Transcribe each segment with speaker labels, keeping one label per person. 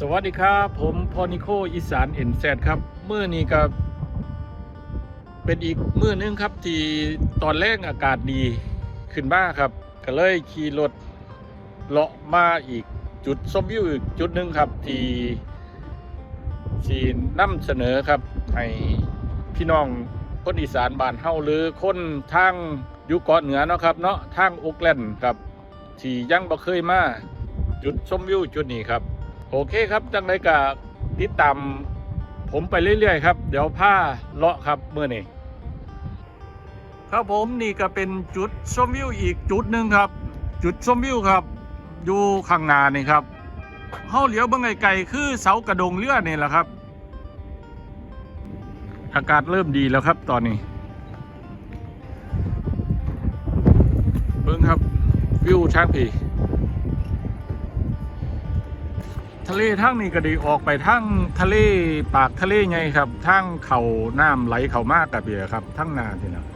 Speaker 1: สวัสดีครับ ผมพอนิโคอีสานเอ็นแซดครับเมื่อนี้ก็เป็นอีกมื้อนึงครับที่ตอนแรกอากาศดีขึ้นมากครับ ก็เลยขี่รถเลาะมาอีกจุดชมวิวอีกจุดหนึ่งครับ ที่ที่นำเสนอครับให้พี่น้องคนอีสานบ้านเฮาหรือคนทางยูเกาะเหนือเนาะครับ เนาะทางโอกแลนด์ครับ ที่ยังบ่เคยมาจุดชมวิวจุดนี้ครับ โอเคครับจังไรก็ติดตามผมไปเรื่อยๆครับ เดี๋ยวผ้าเลาะครับเมื่อนี้ครับผมนี่ก็เป็นจุดชมวิวอีกจุดหนึ่งครับ จุดชมวิวครับ อยู่ข้างหน้านี่ครับเฮาเหลียวเบางไกลๆคือเสากระดงเรือนี่แหละครับ อากาศเริ่มดีแล้วครับตอนนี้ เบิ่งครับวิวช้างผี ทะเลทั้งนี้ก็ดีออกไปทั้งทะเลปากทะเลไงครับทั้งเขาน้ำไหลเขามากกับเบียครับทั้งนาทีนะ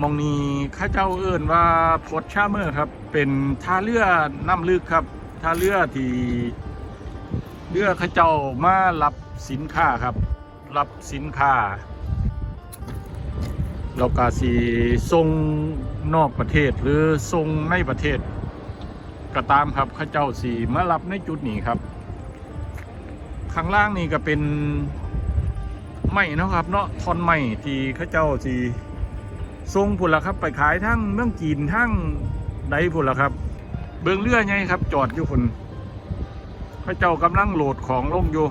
Speaker 1: มองนี้ข้าเจ้าเอิ้นว่าพดชาเมอร์ครับ เป็นท่าเรือน้ำลึกครับท่าเรือที่เรือข้าเจ้ามารับสินค้าครับ รับสินค้าแล้วก็สีส่งนอกประเทศหรือส่งในประเทศ ก็ตามครับข้าเจ้าสีมารับในจุดนี้ครับ ข้างล่างนี่ก็เป็นไม้เนาะครับ เนาะทอนไม้ที่ข้าเจ้าสีทรงพุ่นละครับ ไปขายทั้งเมืองจีนทั้งใดพุ่นละครับ เบื้องเรือไงครับ จอดอยู่พุ่นข้าเจ้ากำลังโหลดของลงอยู่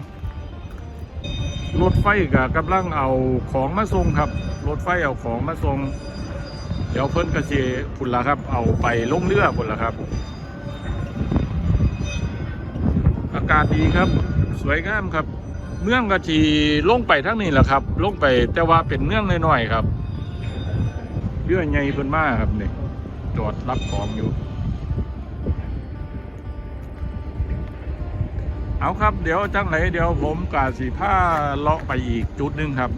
Speaker 1: รถไฟก็กำลังเอาของมาส่งครับ รถไฟเอาของมาส่ง เดี๋ยวเพิ่นก็สิพุ่นละครับ เอาไปลงเรือพุ่นละครับากาศดีครับ สวยงามครับ เมืองกะทีลงไปทั้งนี้แหละครับ ลงไปแต่ว่าเป็นเมืองน้อยๆครับเรื่อใหญ่เพิ่นมากครับนี่จอดรับของอยู่ เอาครับ เดี๋ยวจังไหนเดี๋ยวผมกาสีผ้าเลาะไปอีกจุดนึงครับ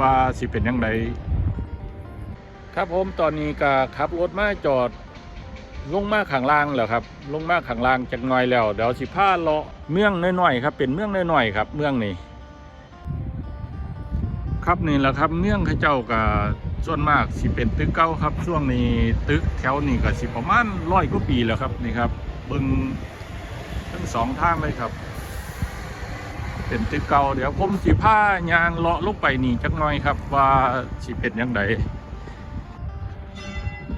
Speaker 1: ว่าสิเป็นยังไงครับผมตอนนี้ก็ขับรถมาจอด ลงมาข้างล่างแล้วครับ ลงมาข้างล่างจักหน่อยแล้วเดี๋ยวสิพาเลาะเมืองน้อยๆครับ เป็นเมืองน้อยๆครับ เมืองนี้ครับนี่แหละครับเมืองเขาเจ้าก็ส่วนมากสิเป็นตึกเก่าครับ ช่วงนี้ตึกแถวนี้ก็สิประมาณร้อยกว่าปีแล้วครับนี่ครับเบิ่งทั้งสองทางเลยครับ เป็นตึกเก่าเดี๋ยวผมสิพายางเลาะลงไปนี่จักหน่อยครับ ว่าสิเป็นยังไง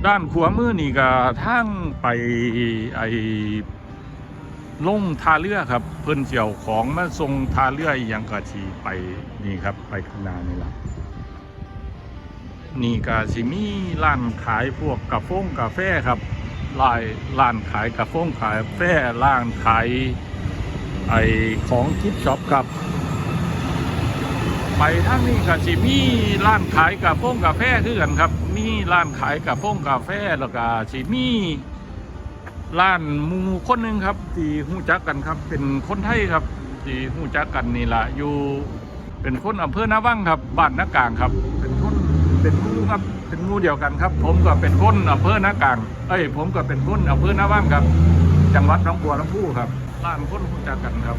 Speaker 1: ด้านขวามือนี่ก็ทางไปไอ้ลงท่าเรือครับ เพิ่นเสี่ยวของมาส่งท่าเรืออหยังกะทีไปนี่ครับไปข้างหน้านี่ละนี่ก็สิมีร้านขายพวกกาแฟกาแฟครับลายร้านขายกาแฟขายกาแฟร้านขายไอ้ของกิฟช็อปครับ ไปทางนี้ก็สิมีร้านขายกาแฟกาแฟคือกันครับ ร้านขายกาแฟกาแฟแล้วก็สิมีร้านมูคนหนึ่งครับ ที่หู้จักกันครับ เป็นคนไทยครับ ที่หู้จักกันนี่แหละอยู่เป็นคนอำเภอนาวังครับบ้านนากลางครับ เป็นคนเป็นงูครับเป็นงูเดียวกันครับ ผมก็เป็นคนอำเภอนากลาง เอ้ย ผมก็เป็นคนอำเภอนาวังครับ จังหวัดหนองบัวลำพูครับร้านคนหู้จักกันครับ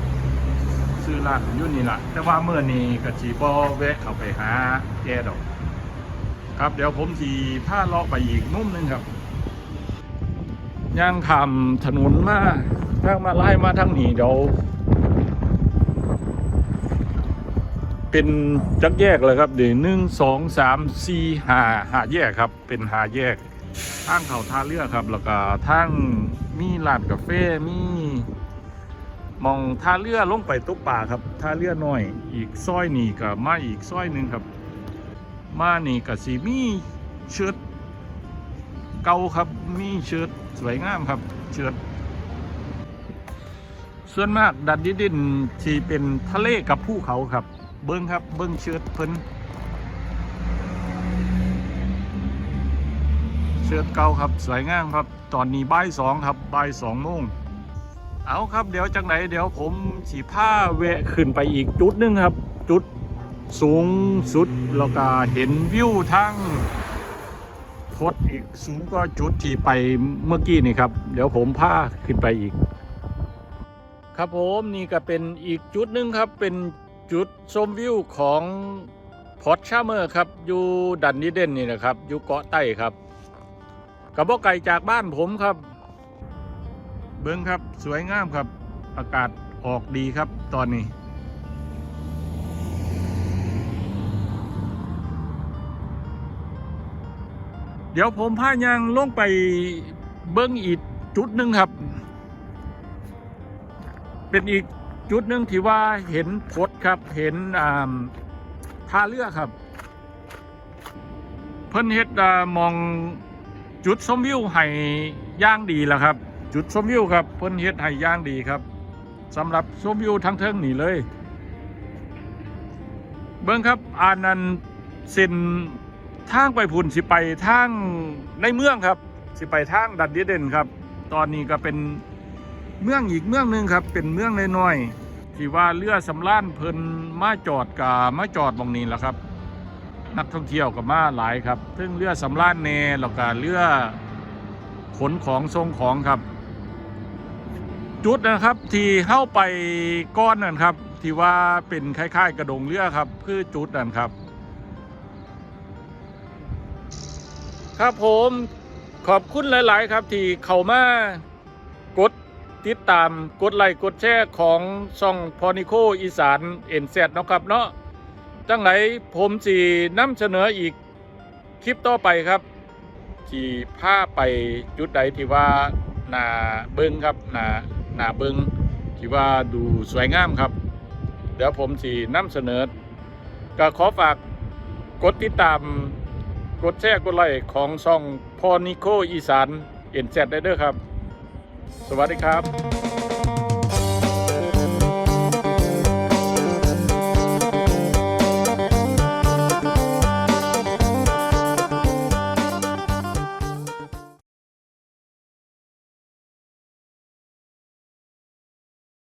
Speaker 1: ซื้อร้านอยู่นี่แหละแต่ว่าเมื่อนี้กะจีบอแวะเข้าไปหาแกดอก ครับ เดี๋ยวผมสีผ้าเลาะไปอีกนุ่มนึงครับย่างทำถนนมาทางมาไล่มาทางนี้เดี๋ยวเป็นจักแยกเลยครับ เดี๋ยวหนึ่งสองสามสี่ห้าห้าแยกครับ เป็นห้าแยกทางเขาท่าเรือครับ แล้วก็ทางมีร้านกาแฟมีมองท่าเรือลงไปตุกป่าครับท่าเรือน้อย อีกซอยนี่ก็มาอีกซอยหนึ่งครับ มานี่ก็สีมีเชิดเก่าครับมีเชิดสวยงามครับเชิดส่วนมากดัดดิดินที่เป็นทะเลกับภูเขาครับ เบิ้งครับเบิ้งเชิดเพิ่นเชิดเก่าครับสวยงามครับ ตอนนี้บ่ายสองครับบ่ายสองโมงเอาครับเดี๋ยวจากไหนเดี๋ยวผมสีผ้าแวะขึ้นไปอีกจุดนึงครับ จุด สูงสุดแล้วก็เห็นวิวทั้งพดอีกสูงก็จุดที่ไปเมื่อกี้นี่ครับ เดี๋ยวผมพาขึ้นไปอีก ครับผมนี่ก็เป็นอีกจุดหนึ่งครับเป็นจุดชมวิวของพอร์ตชาเมอร์ครับอยู่ดันนิเดนนี่นะครับอยู่เกาะใต้ครับกับบ่ไก่จากบ้านผมครับ เบิ้งครับสวยงามครับ อากาศออกดีครับตอนนี้ เดี๋ยวผมพายางลงไปเบิ้งอีกจุดหนึ่งครับ เป็นอีกจุดหนึ่งที่ว่าเห็นพดครับ เห็นท่าเรือครับ เพิ่นเฮ็ดมองจุดชมวิวให้ย่างดีแล้วครับ จุดชมวิวครับ เพิ่นเฮ็ดให้ย่างดีครับสำหรับชมวิวทั้งเทิงนี่เลย เบิ่งครับอานันเส้น ทางไปพุ่นสิไปทางในเมืองครับ สิไปทางดันเดียเด่นครับ ตอนนี้ก็เป็นเมืองอีกเมืองหนึ่งครับ เป็นเมืองน้อยๆที่ว่าเรือสำราญเพิ่นมาจอดกับมาจอดบางนี้แหละครับ นักท่องเที่ยวกับมาหลายครับซึ่งเรือสำราญแน่แล้วก็เรือขนของทรงของครับ จุดนะครับที่เข้าไปก้อนนั่นครับ ที่ว่าเป็นคล้ายๆ กระดงเรือครับ คือจุดนั่นครับ ครับผมขอบคุณหลาย ๆ ครับที่เข้ามากดติดตามกดไลค์กดแชร์ของช่องพอนิโคอีสานเอ็นเซเนาะครับเนาะจังไหนผมสีนำเสนออีกคลิปต่อไปครับที่พาไปจุดใดที่ว่าหนาเบิงครับหนาหนาเบิงที่ว่าดูสวยงามครับ เดี๋ยวผมสีนำเสนอ ก็ขอฝากกดติดตาม กดแชร์กดไลค์ของช่องพอนิโคอีสานเอ็นแซดได้เด้อครับ สวัสดีครับ